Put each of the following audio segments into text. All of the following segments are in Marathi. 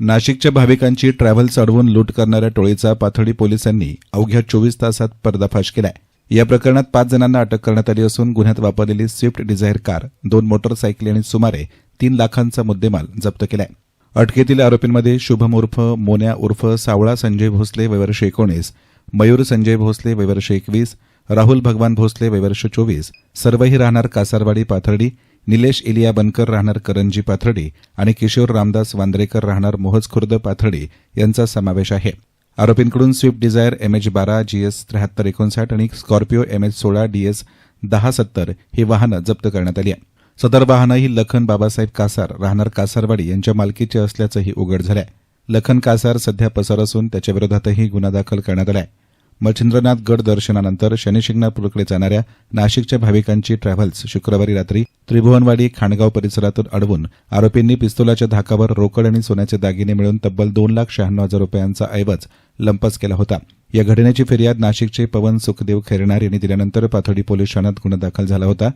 नाशिकच्या भाविकांची ट्रॅव्हल्स अडवून लूट करणाऱ्या टोळीचा पाथर्डी पोलिसांनी अवघ्या चोवीस तासात पर्दाफाश केलाय. या प्रकरणात पाच जणांना अटक करण्यात आली असून गुन्ह्यात वापरलेली स्विफ्ट डिझायर कार दोन मोटरसायकली आणि सुमारे तीन लाखांचा मुद्देमाल जप्त केलाय. अटकेतील आरोपींमध्ये शुभम उर्फ मोन्या उर्फ सावळा संजय भोसले वयवर्ष एकोणीस मयूर संजय भोसले वयवर्ष एकवीस राहुल भगवान भोसले वयवर्ष चोवीस सर्वही राहणार कासारवाडी पाथर्डी निलेश इलिया बनकर राहणार करंजी पाथर्डी आणि किशोर रामदास वांद्रेकर राहणार मोहज खुर्द पाथर्डी यांचा समावेश आहे. आरोपींकडून स्विफ्ट डिझायर एमएच बारा जीएस त्र्याहत्तर एकोणसाठ आणि स्कॉर्पिओ एमएच सोळा डीएस दहा सत्तर ही वाहनं जप्त करण्यात आली सदर वाहनं ही लखन बाबासाहेब कासार राहणार कासारवाडी यांच्या मालकीची असल्याचंही उघड झालंय. लखन कासार सध्या पसार असून त्याच्याविरोधातही गुन्हा दाखल करण्यात आलाय. मच्छिंद्रनाथ गड दर्शनानंतर शनिशिंगणापूरकडे जाणाऱ्या नाशिकच्या भाविकांची ट्रॅव्हल्स शुक्रवारी रात्री त्रिभुवनवाडी खाणगाव परिसरातून अडवून आरोपींनी पिस्तुलाच्या धाकावर रोकड आणि सोन्याचे दागिने मिळून तब्बल दोन लाख शहाण्णव हजार रुपयांचा ऐवज लंपस केला होता. या घटनेची फिर्याद नाशिकचे पवन सुखदेव खैरनार यांनी दिल्यानंतर पाथर्डी पोलीस ठाण्यात गुन्हा दाखल झाला होता.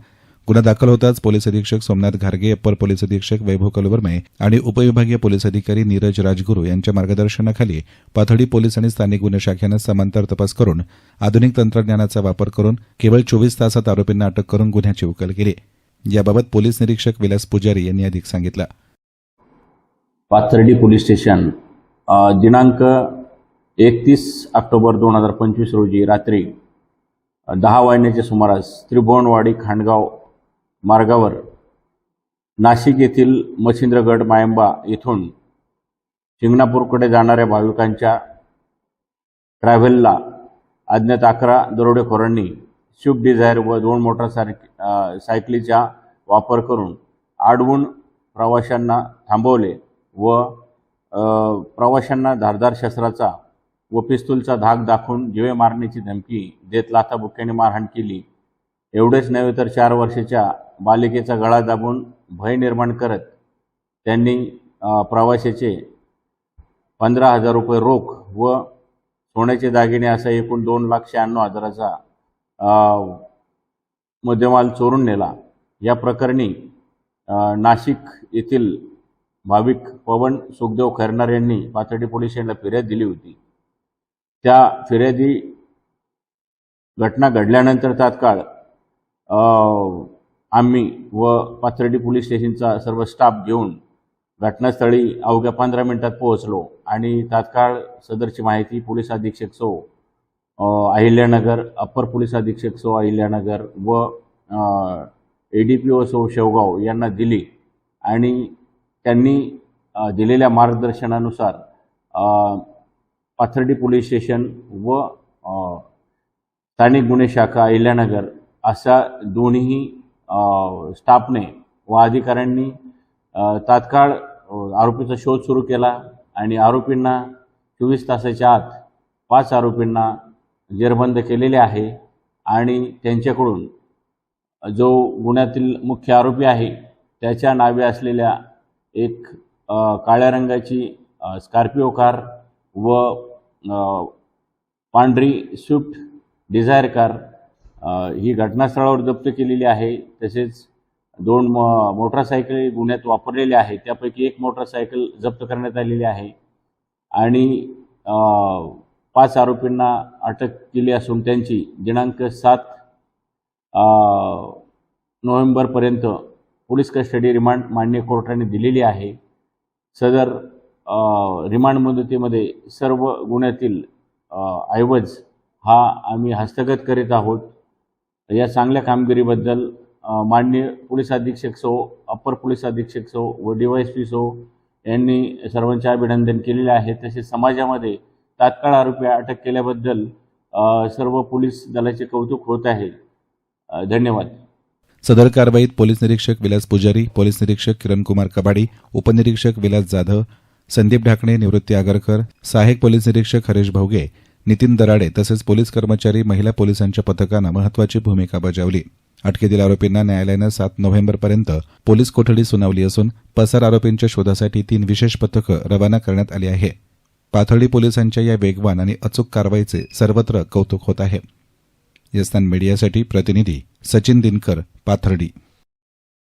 गुन्हा दाखल होताच पोलीस अधीक्षक सोमनाथ घारगे अप्पर पोलीस अधीक्षक वैभव कलवर्मे आणि उपविभागीय पोलीस अधिकारी नीरज राजगुरू यांच्या मार्गदर्शनाखाली पाथडी पोलीस आणि स्थानिक गुन्हे शाखेनं समांतर तपास करून आधुनिक तंत्रज्ञानाचा वापर करून केवळ चोवीस तासात आरोपींना अटक करून गुन्ह्याची उकल केली. याबाबत पोलीस निरीक्षक विलास पुजारी यांनी अधिक सांगितलं. पाथर्डी पोलीस स्टेशन दिनांक एकतीस ऑक्टोबर दोन हजार पंचवीस रोजी रात्री दहा वाजण्याच्या सुमारास त्रिभुवनवाडी खांडगाव मार्गावर नाशिक येथील मच्छिंद्रगड मायंबा येथून शिंगणापूरकडे जाणाऱ्या भाविकांच्या ट्रॅव्हलला अज्ञात अकरा दरोडेखोरांनी स्विफ्ट डिझायर व दोन मोटरसायक अ, सायकलीचा वापर करून आडवून प्रवाशांना थांबवले व प्रवाशांना धारदार शस्त्राचा व पिस्तूलचा धाक दाखवून जिवे मारण्याची धमकी देत लाथाबुक्क्याने मारहाण केली. एवढेच नव्हे तर चार वर्षाच्या बालिकेचा गळा दाबून भय निर्माण करत त्यांनी प्रवाशाचे पंधरा हजार रुपये रोख व सोन्याचे दागिने असा एकूण दोन लाख शहाण्णव हजाराचा मध्यमाल मुद्देमाल चोरून नेला. या प्रकरणी नाशिक येथील भाविक पवन सुखदेव खैरनार यांनी पाथर्डी पोलीस स्टेशनला फिर्याद दिली होती. त्या फिर्यादी घटना घडल्यानंतर तात्काळ आम्ही व पाथर्डी पोलीस स्टेशनचा सर्व स्टाफ घेऊन घटनास्थळी अवघ्या पंधरा मिनिटात पोहोचलो आणि तात्काळ सदरची माहिती पोलीस अधीक्षक सो अहिल्यानगर अप्पर पोलीस अधीक्षक सो अहिल्यानगर व ए डी पी ओ सो शेवगाव यांना दिली आणि त्यांनी दिलेल्या मार्गदर्शनानुसार पाथर्डी पोलीस स्टेशन व स्थानिक गुन्हे शाखा अहिल्यानगर अशा दोन्ही स्टाफने व अधिकाऱ्यांनी तात्काळ आरोपीचा शोध सुरू केला आणि आरोपींना चोवीस तासाच्या आत पाच आरोपींना जेरबंद केलेले आहे आणि त्यांच्याकडून जो गुन्ह्यातील मुख्य आरोपी आहे त्याच्या नावे असलेल्या एक काळ्या रंगाची स्कॉर्पिओ कार व पांढरी स्विफ्ट डिझायर कार ही घटनास्थळावर जप्त केलेली आहे. तसेच दोन म मोटरसायकल गुन्ह्यात वापरलेल्या आहेत. त्यापैकी एक मोटरसायकल जप्त करण्यात आलेली आहे. आणि पाच आरोपींना अटक केली असून त्यांची दिनांक सात नोव्हेंबरपर्यंत पोलीस कस्टडी रिमांड मान्य कोर्टाने दिलेली आहे. सदर रिमांड मुदतीमध्ये सर्व गुन्ह्यातील ऐवज हा आम्ही हस्तगत करीत आहोत. या चांगल्या कामगिरीबद्दल माननीय पोलीस अधीक्षक सो अप्पर पोलीस अधीक्षक सो व डी वाय एस पी सो यांनी सर्वांचे अभिनंदन केलेले आहे तसेच समाजामध्ये तात्काळ आरोपी अटक केल्याबद्दल सर्व पोलीस दलाचे कौतुक होत आहे. धन्यवाद. सदर कारवाईत पोलीस निरीक्षक विलास पुजारी पोलीस निरीक्षक किरणकुमार कबाडी उपनिरीक्षक विलास जाधव संदीप ढाकणे निवृत्ती आगरकर सहाय्यक पोलीस निरीक्षक हरेश भोगे नितीन दराडे तसेच पोलीस कर्मचारी महिला पोलिसांच्या पथकानं महत्वाची भूमिका बजावली. अटकेतील आरोपींना न्यायालयानं सात नोव्हेंबरपर्यंत पोलीस कोठडी सुनावली असून पसार आरोपींच्या शोधासाठी तीन विशेष पथकं रवाना करण्यात आली आहे. पाथर्डी पोलिसांच्या या वेगवान आणि अचूक कारवाईचे सर्वत्र कौतुक होत आहे. यस्तान मीडियासाठी प्रतिनिधी सचिन दिनकर पाथर्डी.